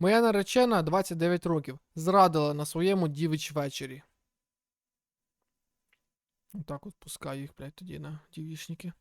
Моя наречена 29 років. Зрадила на своєму дівич вечорі. Отак от пускаю їх, блядь, тоді на дівішники.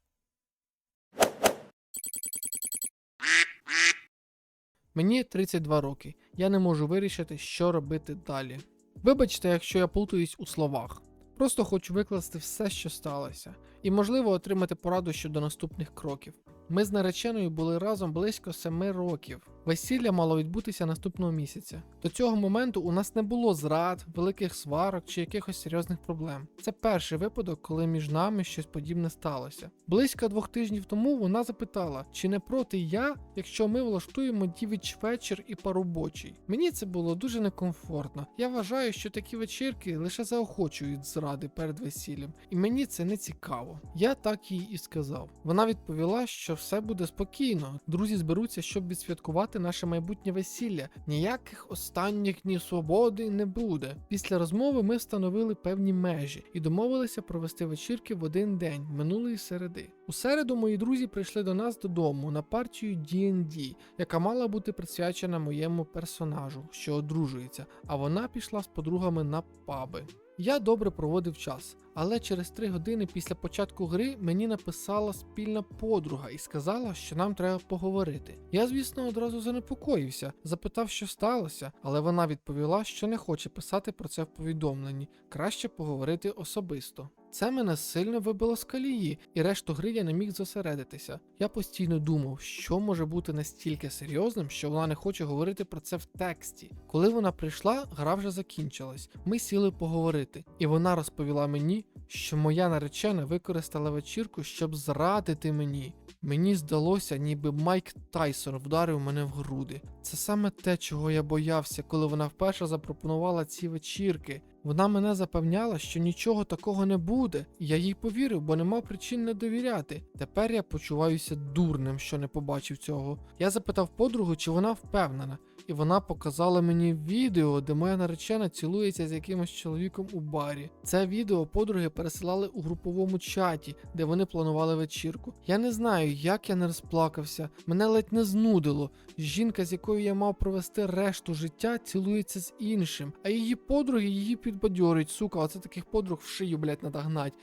Мені 32 роки. Я не можу вирішити, що робити далі. Вибачте, якщо я плутаюсь у словах. Просто хочу викласти все, що сталося, і можливо отримати пораду щодо наступних кроків. Ми з нареченою були разом близько 7 років. Весілля мало відбутися наступного місяця. До цього моменту у нас не було зрад, великих сварок чи якихось серйозних проблем. Це перший випадок, коли між нами щось подібне сталося. Близько двох тижнів тому вона запитала, чи не проти я, якщо ми влаштуємо дівіч вечір і поробочий. Мені це було дуже некомфортно. Я вважаю, що такі вечірки лише заохочують зради перед весіллям, і мені це не цікаво. Я так їй і сказав. Вона відповіла, що все буде спокійно. Друзі зберуться, щоб відсвяткувати наше майбутнє весілля. Ніяких останніх днів свободи не буде. Після розмови ми встановили певні межі і домовилися провести вечірки в один день минулої середи. У середу мої друзі прийшли до нас додому на партію D&D, яка мала бути присвячена моєму персонажу, що одружується, а вона пішла з подругами на паби. Я добре проводив час, але через три години після початку гри мені написала спільна подруга і сказала, що нам треба поговорити. Я, звісно, одразу занепокоївся, запитав, що сталося, але вона відповіла, що не хоче писати про це в повідомленні, краще поговорити особисто. Це мене сильно вибило з колії, і решту гри я не міг зосередитися. Я постійно думав, що може бути настільки серйозним, що вона не хоче говорити про це в тексті. Коли вона прийшла, гра вже закінчилась. Ми сіли поговорити, і вона розповіла мені, що моя наречена використала вечірку, щоб зрадити мені. Мені здалося, ніби Майк Тайсон вдарив мене в груди. Це саме те, чого я боявся, коли вона вперше запропонувала ці вечірки. Вона мене запевняла, що нічого такого не буде, я їй повірив, бо не мав причин не довіряти. Тепер я почуваюся дурним, що не побачив цього. Я запитав подругу, чи вона впевнена, і вона показала мені відео, де моя наречена цілується з якимось чоловіком у барі. Це відео подруги пересилали у груповому чаті, де вони планували вечірку. Я не знаю, як я не розплакався. Мене ледь не знудило. Жінка, з якою я мав провести решту життя, цілується з іншим, а її подруги її підбадьорюють, сука. Оце таких подруг в шию, блядь, надо гнать.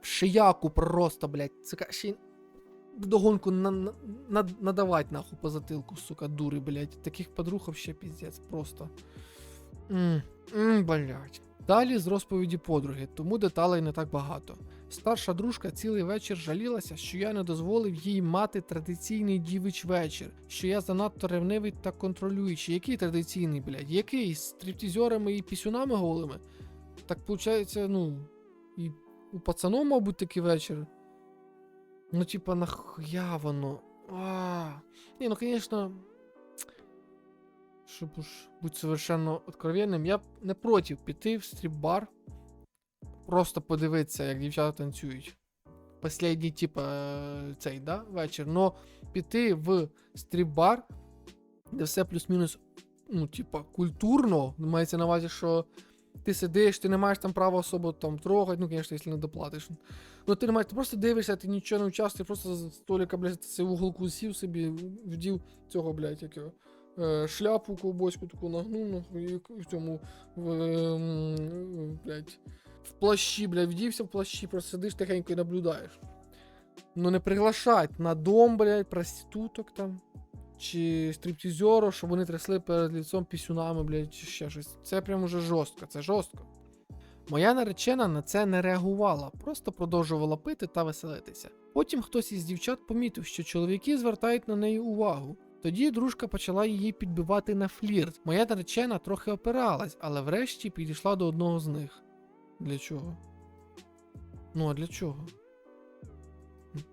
В шияку просто, блядь. Сука, й вдогонку на, на, на, надавать нахуй по затилку, сука, дури, блядь. Таких подруг вообще піздець, просто. Мм, блядь. Далі з розповіді подруги, тому деталей не так багато. Старша дружка цілий вечір жалілася, що я не дозволив їй мати традиційний дівич вечір, що я занадто ревнивий та контролюючий. Який традиційний, блядь? Який? З стриптізерами і пісюнами голими? Так виходить, ну, і у пацанов, мабуть, такий вечір. Ну, типа, нахуя воно? А, Ні, ну, звісно, щоб уж бути совершенно откровенним, я б не проти піти в стріп-бар, просто подивитися, як дівчата танцюють. Последній, типа, е, цей, да, вечір. Но піти в стріп-бар, де все плюс-мінус, ну, типа, культурно, мається на увазі, що ти сидиш, ти не маєш там права особо там трогати, ну, звісно, якщо не доплатиш. Ну, ти не маєш, ти просто дивишся, ти нічого не участвуєш, просто з столика, блядь, ти в уголку сів собі, вдів цього, блядь, як його. е, Шляпу ковбойську таку нагнув, і в цьому, в, ем, блядь, в плащі, блядь, вдівся в плащі, просто сидиш тихенько і наблюдаєш. Ну не приглашать на дом, блядь, проституток там. Чи стриптизерів, щоб вони трясли перед лицом пісюнами, блядь, чи ще щось. Це прям уже жорстко, це жорстко. Моя наречена на це не реагувала, просто продовжувала пити та веселитися. Потім хтось із дівчат помітив, що чоловіки звертають на неї увагу. Тоді дружка почала її підбивати на флірт. Моя наречена трохи опиралась, але врешті підійшла до одного з них. Для чого? Ну а для чого?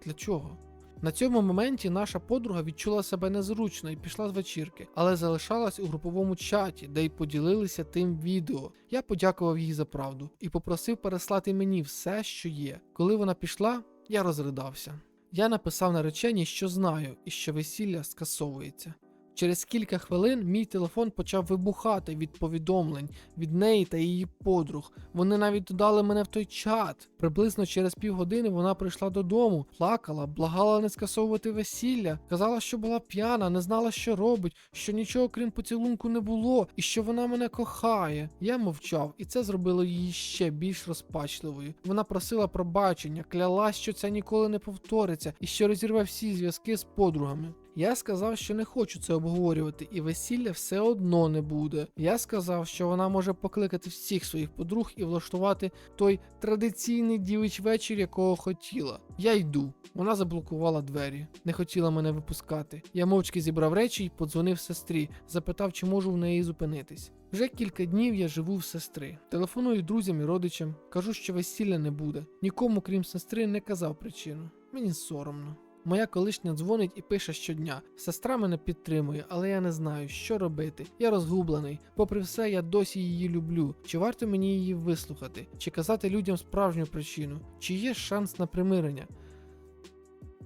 Для чого? На цьому моменті наша подруга відчула себе незручно і пішла з вечірки, але залишалась у груповому чаті, де й поділилися тим відео. Я подякував їй за правду і попросив переслати мені все, що є. Коли вона пішла, я розридався. Я написав нареченій, що знаю, і що весілля скасовується. Через кілька хвилин мій телефон почав вибухати від повідомлень від неї та її подруг. Вони навіть додали мене в той чат. Приблизно через півгодини вона прийшла додому, плакала, благала не скасовувати весілля, казала, що була п'яна, не знала, що робить, що нічого крім поцілунку не було, і що вона мене кохає. Я мовчав, і це зробило її ще більш розпачливою. Вона просила пробачення, клялась, що це ніколи не повториться, і що розірве всі зв'язки з подругами. Я сказав, що не хочу це обговорювати, і весілля все одно не буде. Я сказав, що вона може покликати всіх своїх подруг і влаштувати той традиційний дівич вечір, якого хотіла. Я йду. Вона заблокувала двері, не хотіла мене випускати. Я мовчки зібрав речі і подзвонив сестрі, запитав, чи можу в неї зупинитись. Вже кілька днів я живу в сестри. Телефоную друзям і родичам, кажу, що весілля не буде. Нікому, крім сестри, не казав причину. Мені соромно. Моя колишня дзвонить і пише щодня. Сестра мене підтримує, але я не знаю, що робити. Я розгублений. Попри все, я досі її люблю. Чи варто мені її вислухати? Чи казати людям справжню причину? Чи є шанс на примирення?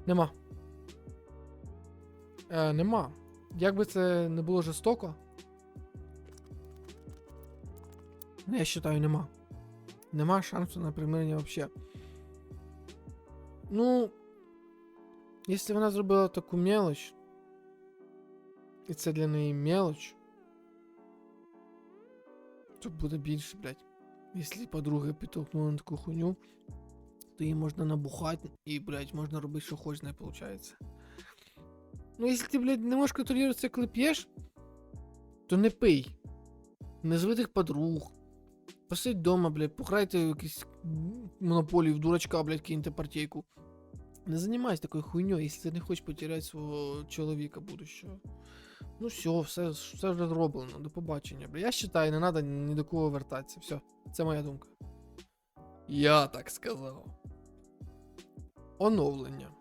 Нема. Е, нема. Як би це не було жорстоко. Я вважаю, нема. Нема шансу на примирення взагалі. Ну. Якщо вона зробила таку мелоч, і це для неї мелоч, то буде більше, блядь. Якщо подруги підтолкнули на таку хуйню, то її можна набухати і, блядь, можна робити, що хочеш, не виходить. Ну, якщо ти, блядь, не можеш контролювати це, коли п'єш, то не пий. Не зви тих подруг. Посидь дома, блядь, пограйте в якісь монополії в дурачка, блядь, киньте партійку. Не займайся такою хуйней, якщо ти не хочеш потеряти свого чоловіка будущого. Ну все, все, все зроблено. До побачення. Я вважаю, не треба ні до кого вертатися. Все, це моя думка. Я так сказав. Оновлення.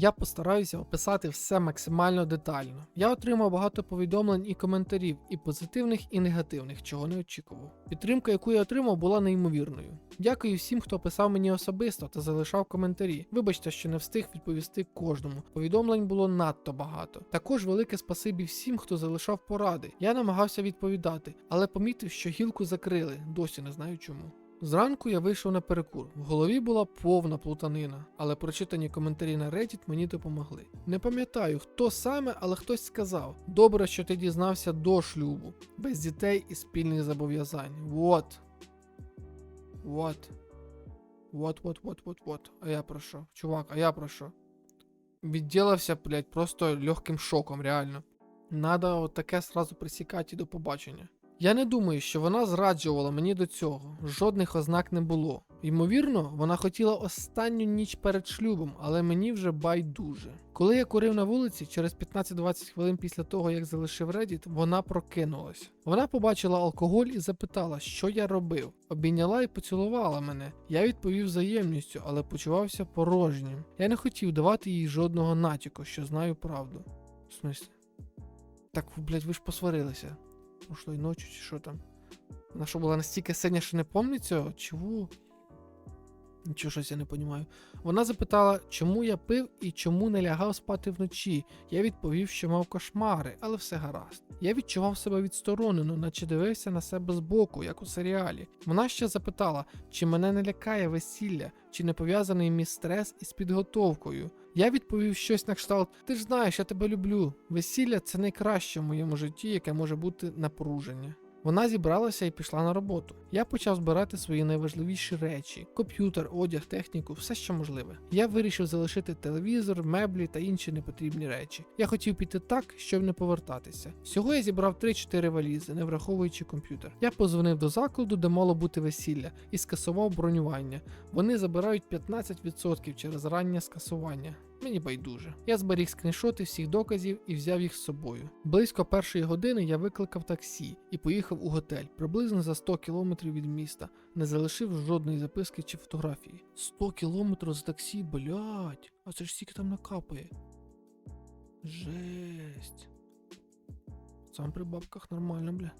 Я постараюся описати все максимально детально. Я отримав багато повідомлень і коментарів, і позитивних, і негативних, чого не очікував. Підтримка, яку я отримав, була неймовірною. Дякую всім, хто писав мені особисто та залишав коментарі. Вибачте, що не встиг відповісти кожному. Повідомлень було надто багато. Також велике спасибі всім, хто залишав поради. Я намагався відповідати, але помітив, що гілку закрили, досі не знаю чому. Зранку я вийшов на перекур. В голові була повна плутанина, але прочитані коментарі на Reddit мені допомогли. Не пам'ятаю, хто саме, але хтось сказав: добре, що ти дізнався до шлюбу, без дітей і спільних зобов'язань. Вот. Вот. Вот, вот, вот, вот, вот. А я про що? Чувак, а я про що? Відділився, блядь, просто легким шоком, реально. Надо от таке сразу присікати і до побачення. Я не думаю, що вона зраджувала мені до цього. Жодних ознак не було. Ймовірно, вона хотіла останню ніч перед шлюбом, але мені вже байдуже. Коли я курив на вулиці, через 15-20 хвилин після того, як залишив Reddit, вона прокинулась. Вона побачила алкоголь і запитала, що я робив. Обійняла і поцілувала мене. Я відповів взаємністю, але почувався порожнім. Я не хотів давати їй жодного натяку, що знаю правду. В смислі? Так, блядь, ви ж посварилися прошлої ночі, чи що там. Вона що була настільки синя, що не пам'ятає цього? Чого? Нічого щось я не розумію. Вона запитала, чому я пив і чому не лягав спати вночі. Я відповів, що мав кошмари, але все гаразд. Я відчував себе відсторонено, наче дивився на себе збоку, як у серіалі. Вона ще запитала, чи мене не лякає весілля, чи не пов'язаний мій стрес із підготовкою. Я відповів щось на кшталт: Ти ж знаєш, я тебе люблю. Весілля це найкраще в моєму житті, яке може бути напруження. Вона зібралася і пішла на роботу. Я почав збирати свої найважливіші речі: комп'ютер, одяг, техніку, все що можливе. Я вирішив залишити телевізор, меблі та інші непотрібні речі. Я хотів піти так, щоб не повертатися. Всього я зібрав 3-4 валізи, не враховуючи комп'ютер. Я позвонив до закладу, де мало бути весілля, і скасував бронювання. Вони забирають 15% через раннє скасування. Мені байдуже. Я зберіг скріншоти всіх доказів і взяв їх з собою. Близько першої години я викликав таксі і поїхав у готель приблизно за 100 кілометрів від міста, не залишив жодної записки чи фотографії. 100 кілометрів з таксі, блять, а це ж стільки там накапає. Жесть. Сам при бабках нормально, бля.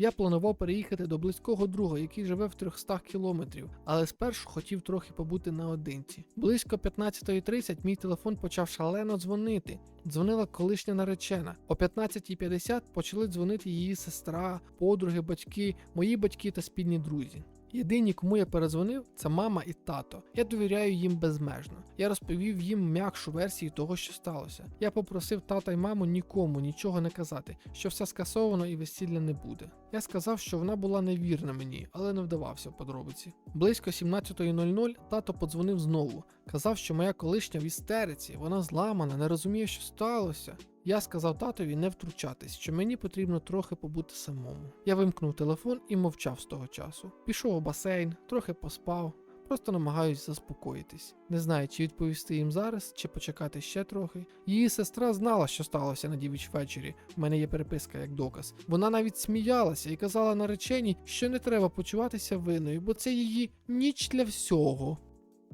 Я планував переїхати до близького друга, який живе в 300 кілометрів, але спершу хотів трохи побути наодинці. Близько 15.30 мій телефон почав шалено дзвонити. Дзвонила колишня наречена. О 15.50 почали дзвонити її сестра, подруги, батьки, мої батьки та спільні друзі. Єдині, кому я перезвонив, це мама і тато. Я довіряю їм безмежно. Я розповів їм м'якшу версію того, що сталося. Я попросив тата й маму нікому нічого не казати, що все скасовано і весілля не буде. Я сказав, що вона була невірна мені, але не вдавався в подробиці. Близько 17.00 тато подзвонив знову. Казав, що моя колишня в істериці, вона зламана, не розуміє, що сталося. Я сказав татові не втручатись, що мені потрібно трохи побути самому. Я вимкнув телефон і мовчав з того часу. Пішов у басейн, трохи поспав, просто намагаюсь заспокоїтись. Не знаю, чи відповісти їм зараз, чи почекати ще трохи. Її сестра знала, що сталося на дівіч вечорі. В мене є переписка як доказ. Вона навіть сміялася і казала нареченій, що не треба почуватися винною, бо це її ніч для всього.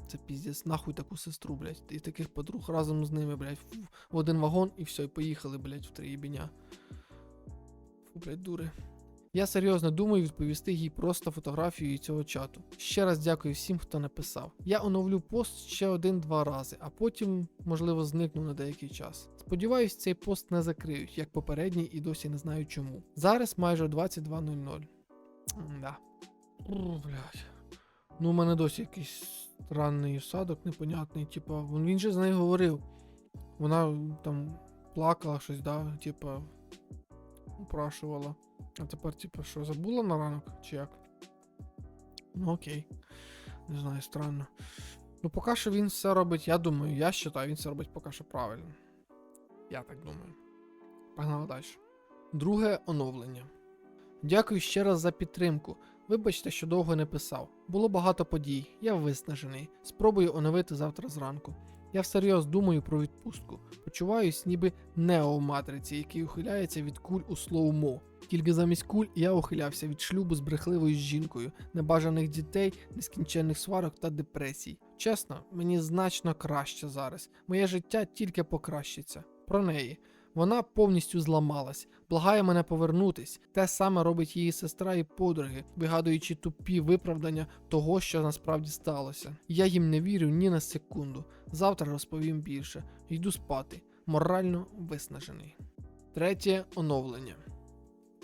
Це піздець, нахуй таку сестру, блядь, і таких подруг разом з ними, блядь, в, один вагон і все, і поїхали, блядь, в три їбеня. Фу, блядь, дури. Я серйозно думаю відповісти їй просто фотографією цього чату. Ще раз дякую всім, хто написав. Я оновлю пост ще один-два рази, а потім, можливо, зникну на деякий час. Сподіваюсь, цей пост не закриють, як попередній, і досі не знаю чому. Зараз майже 22.00. Да. Блядь. Ну, у мене досі якийсь странний осадок, непонятний. Типа, він же з нею говорив. Вона там плакала щось, да, типа, упрашувала. А тепер, типа, що, забула на ранок? Чи як? Ну окей. Не знаю, странно. Ну, поки що він все робить, я думаю, я вважаю, він все робить поки що правильно. Я так думаю. Погнали далі. Друге оновлення. Дякую ще раз за підтримку. Вибачте, що довго не писав. Було багато подій, я виснажений. Спробую оновити завтра зранку. Я всерйоз думаю про відпустку. Почуваюсь, ніби нео в матриці, який ухиляється від куль у слоумо. Тільки замість куль я ухилявся від шлюбу з брехливою жінкою, небажаних дітей, нескінченних сварок та депресій. Чесно, мені значно краще зараз. Моє життя тільки покращиться. Про неї. Вона повністю зламалась, благає мене повернутись. Те саме робить її сестра і подруги, вигадуючи тупі виправдання того, що насправді сталося. Я їм не вірю ні на секунду. Завтра розповім більше. Йду спати. Морально виснажений. Третє оновлення.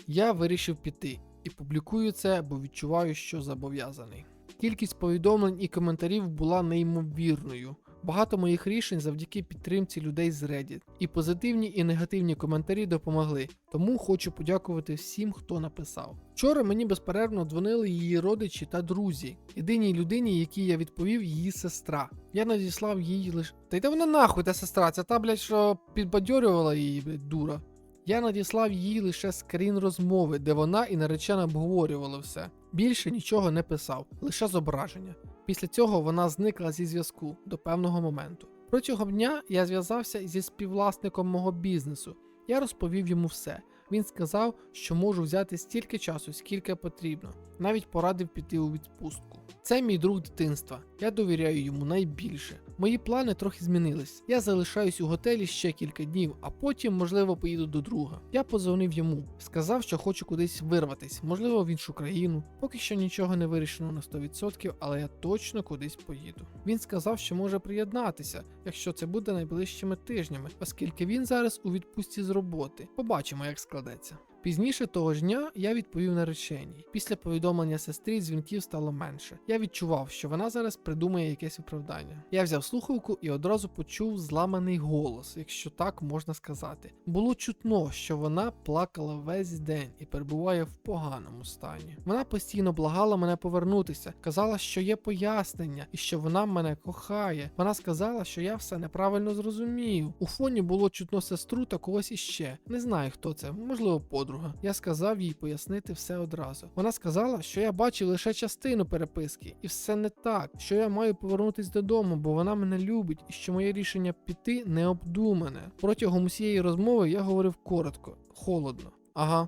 Я вирішив піти і публікую це, бо відчуваю, що зобов'язаний. Кількість повідомлень і коментарів була неймовірною. Багато моїх рішень завдяки підтримці людей з Reddit. І позитивні і негативні коментарі допомогли. Тому хочу подякувати всім, хто написав. Вчора мені безперервно дзвонили її родичі та друзі. Єдиній людині, якій я відповів, її сестра. Я надіслав їй лише. Та йде вона нахуй, та сестра, це та, блядь, що підбадьорювала її, блядь, дура. Я надіслав їй лише скрін розмови, де вона і наречена обговорювали все. Більше нічого не писав, лише зображення. Після цього вона зникла зі зв'язку до певного моменту. Протягом дня я зв'язався зі співвласником мого бізнесу. Я розповів йому все. Він сказав, що можу взяти стільки часу, скільки потрібно. Навіть порадив піти у відпустку. Це мій друг дитинства. Я довіряю йому найбільше. Мої плани трохи змінились. Я залишаюсь у готелі ще кілька днів, а потім, можливо, поїду до друга. Я подзвонив йому, сказав, що хочу кудись вирватись, можливо, в іншу країну. Поки що нічого не вирішено на 100%, але я точно кудись поїду. Він сказав, що може приєднатися, якщо це буде найближчими тижнями, оскільки він зараз у відпустці з роботи. Побачимо, як складеться. Пізніше того ж дня я відповів нареченій. Після повідомлення сестрі дзвінків стало менше. Я відчував, що вона зараз придумає якесь виправдання. Я взяв слухавку і одразу почув зламаний голос, якщо так можна сказати. Було чутно, що вона плакала весь день і перебуває в поганому стані. Вона постійно благала мене повернутися, казала, що є пояснення і що вона мене кохає. Вона сказала, що я все неправильно зрозумів. У фоні було чутно сестру та когось іще. Не знаю, хто це, можливо, подруга. Я сказав їй пояснити все одразу. Вона сказала, що я бачив лише частину переписки, і все не так, що я маю повернутися додому, бо вона мене любить, і що моє рішення піти не обдумане. Протягом усієї розмови я говорив коротко, холодно. Ага,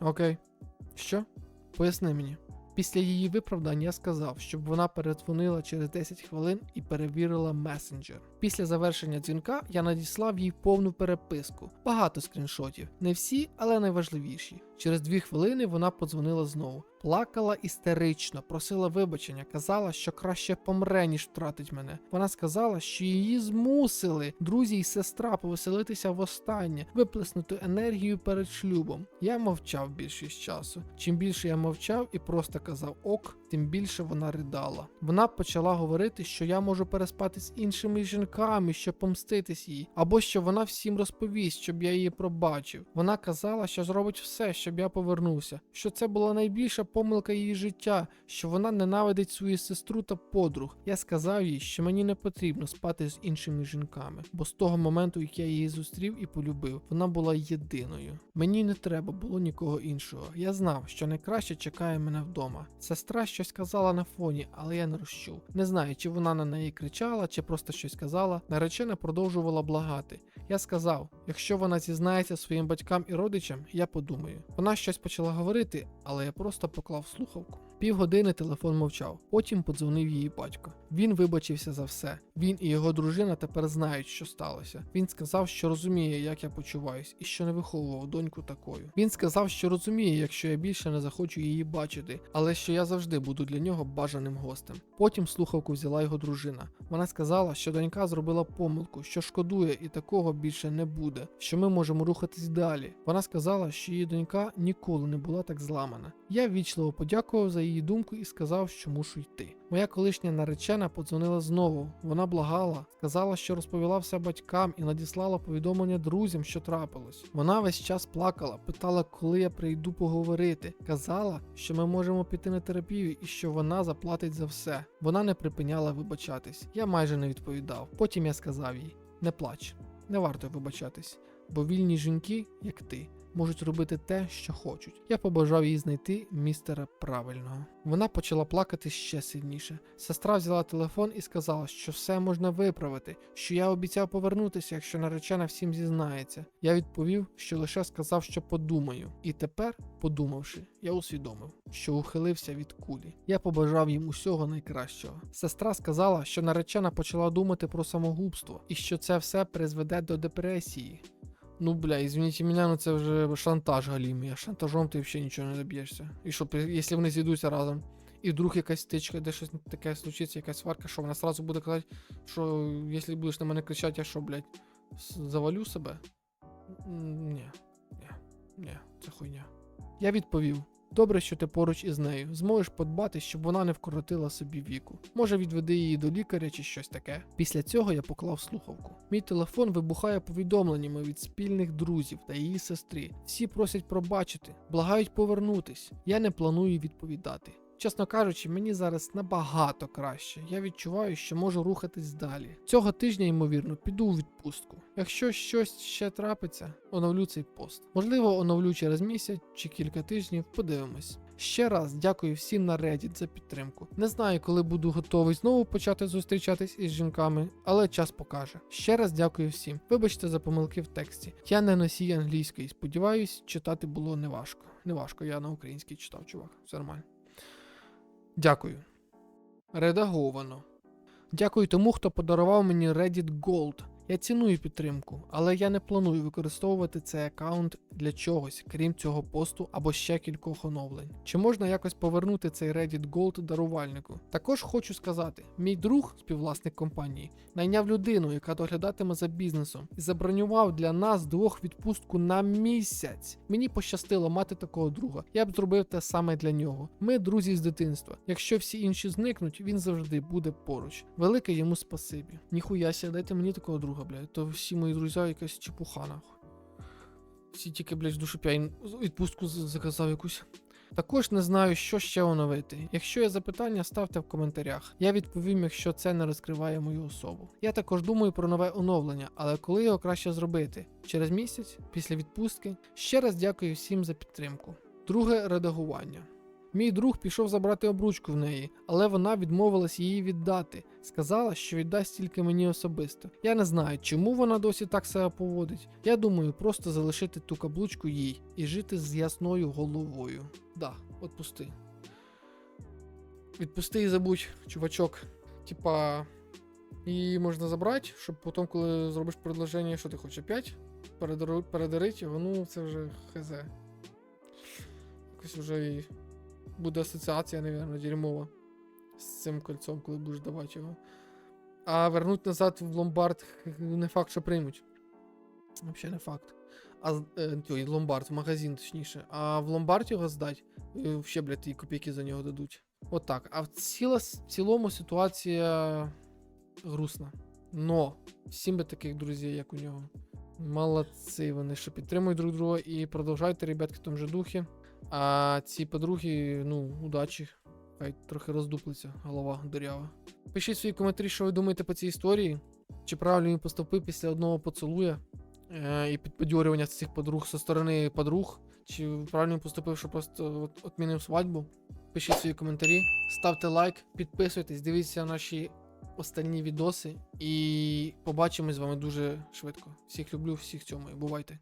окей. Що? Поясни мені. Після її виправдань я сказав, щоб вона передзвонила через 10 хвилин і перевірила месенджер. Після завершення дзвінка я надіслав їй повну переписку, багато скріншотів, не всі, але найважливіші. Через дві хвилини вона подзвонила знову. Плакала істерично, просила вибачення, казала, що краще помре, ніж втратить мене. Вона сказала, що її змусили друзі й сестра повеселитися востаннє, виплеснути енергію перед шлюбом. Я мовчав більшість часу. Чим більше я мовчав і просто казав ок, тим більше вона ридала. Вона почала говорити, що я можу переспати з іншими жінками, щоб помститись їй, або що вона всім розповість, щоб я її пробачив. Вона казала, що зробить все, щоб я повернувся, що це була найбільша помилка її життя, що вона ненавидить свою сестру та подруг. Я сказав їй, що мені не потрібно спати з іншими жінками, бо з того моменту, як я її зустрів і полюбив, вона була єдиною. Мені не треба було нікого іншого. Я знав, що найкраще чекає мене вдома. Сестра щось казала на фоні, але я не розчув. Не знаю, чи вона на неї кричала, чи просто щось казала. Наречена продовжувала благати. Я сказав: якщо вона зізнається своїм батькам і родичам, я подумаю. Вона щось почала говорити, але я просто поклав слухавку. Півгодини телефон мовчав. Потім подзвонив її батько. Він вибачився за все. Він і його дружина тепер знають, що сталося. Він сказав, що розуміє, як я почуваюсь, і що не виховував доньку такою. Він сказав, що розуміє, якщо я більше не захочу її бачити, але що я завжди буду для нього бажаним гостем. Потім слухавку взяла його дружина. Вона сказала, що донька зробила помилку, що шкодує, і такого більше не буде, що ми можемо рухатись далі. Вона сказала, що її донька ніколи не була так зламана. Я ввічливо подякував за її думку і сказав, що мушу йти. Моя колишня наречена подзвонила знову. Вона благала, сказала, що розповіла все батькам і надіслала повідомлення друзям, що трапилось. Вона весь час плакала, питала, коли я прийду поговорити. Казала, що ми можемо піти на терапію і що вона заплатить за все. Вона не припиняла вибачатись. Я майже не відповідав. Потім я сказав їй: не плач, не варто вибачатись, бо вільні жінки, як ти, можуть робити те, що хочуть. Я побажав їй знайти містера правильного. Вона почала плакати ще сильніше. Сестра взяла телефон і сказала, що все можна виправити, що я обіцяв повернутися, якщо наречена всім зізнається. Я відповів, що лише сказав, що подумаю. І тепер, подумавши, я усвідомив, що ухилився від кулі. Я побажав їм усього найкращого. Сестра сказала, що наречена почала думати про самогубство і що це все призведе до депресії. Ну, бля, извините меня, но це вже шантаж галімія. шантажом ти взагалі нічого не доб'єшся. І що, якщо вони зійдуться разом, і вдруг якась стичка, де щось таке случиться, якась сварка, що вона сразу буде казати, що якщо будеш на мене кричати, я що, блядь, завалю себе? Ні, ні, ні, це хуйня. Я відповів. Добре, що ти поруч із нею. Зможеш подбати, щоб вона не вкоротила собі віку. Може, відведи її до лікаря чи щось таке. Після цього я поклав слухавку. Мій телефон вибухає повідомленнями від спільних друзів та її сестри. Всі просять пробачити, благають повернутись. Я не планую відповідати. Чесно кажучи, мені зараз набагато краще. Я відчуваю, що можу рухатись далі. Цього тижня, ймовірно, піду у відпустку. Якщо щось ще трапиться, оновлю цей пост. Можливо, оновлю через місяць чи кілька тижнів, подивимось. Ще раз дякую всім на Reddit за підтримку. Не знаю, коли буду готовий знову почати зустрічатись із жінками, але час покаже. Ще раз дякую всім. Вибачте за помилки в тексті. Я не носій англійської. Сподіваюсь, читати було неважко. Неважко, я на українській читав, чувак. Все нормально. Дякую. Редаговано. Дякую тому, хто подарував мені Reddit Gold. Я ціную підтримку, але я не планую використовувати цей аккаунт для чогось, крім цього посту або ще кількох оновлень. Чи можна якось повернути цей Reddit Gold дарувальнику? Також хочу сказати: мій друг, співвласник компанії, найняв людину, яка доглядатиме за бізнесом, і забронював для нас двох відпустку на місяць. Мені пощастило мати такого друга. Я б зробив те саме для нього. Ми друзі з дитинства. Якщо всі інші зникнуть, він завжди буде поруч. Велике йому спасибі. Ніхуя ся, дайте мені такого друга, блядь. То всі мої друзі якась чепуха, нахуй. Всі тільки, блядь, з душу п'яні відпустку заказав якусь. Також не знаю, що ще оновити. Якщо є запитання, ставте в коментарях. Я відповім, якщо це не розкриває мою особу. Я також думаю про нове оновлення, але коли його краще зробити? Через місяць, після відпустки. Ще раз дякую всім за підтримку. Друге редагування. Мій друг пішов забрати обручку в неї, але вона відмовилась її віддати. Сказала, що віддасть тільки мені особисто. Я не знаю, чому вона досі так себе поводить. Я думаю, просто залишити ту каблучку їй і жити з ясною головою. Да, отпусти. відпусти і забудь, чувачок. Типа, її можна забрати, щоб потім, коли зробиш предложення, що ти хочеш, опять передару- передарити його, ну це вже хз. Якось вже і буде асоціація, напевно, дерьмова з цим кольцом, коли будеш давати його. А вернуть назад в ломбард не факт, що приймуть. Взагалі не факт. А е, ломбард, в магазин, точніше. А в ломбард його здати, е, ще, блядь, і копійки за нього дадуть. От. А в, ціла, в цілому ситуація грустна. Но всім би таких друзів, як у нього. Молодці вони, що підтримують друг друга і продовжайте, ребятки, в тому же духі. А ці подруги, ну, удачі. Хай трохи роздуплиться голова дирява. Пишіть свої коментарі, що ви думаєте по цій історії. Чи правильно він поступив після одного поцілуя е, і підбадьорювання цих подруг зі сторони подруг. Чи правильно він поступив, що просто от, отмінив свадьбу? Пишіть свої коментарі, ставте лайк, підписуйтесь, дивіться наші останні відоси. І побачимось з вами дуже швидко. Всіх люблю, всіх цьому. Бувайте.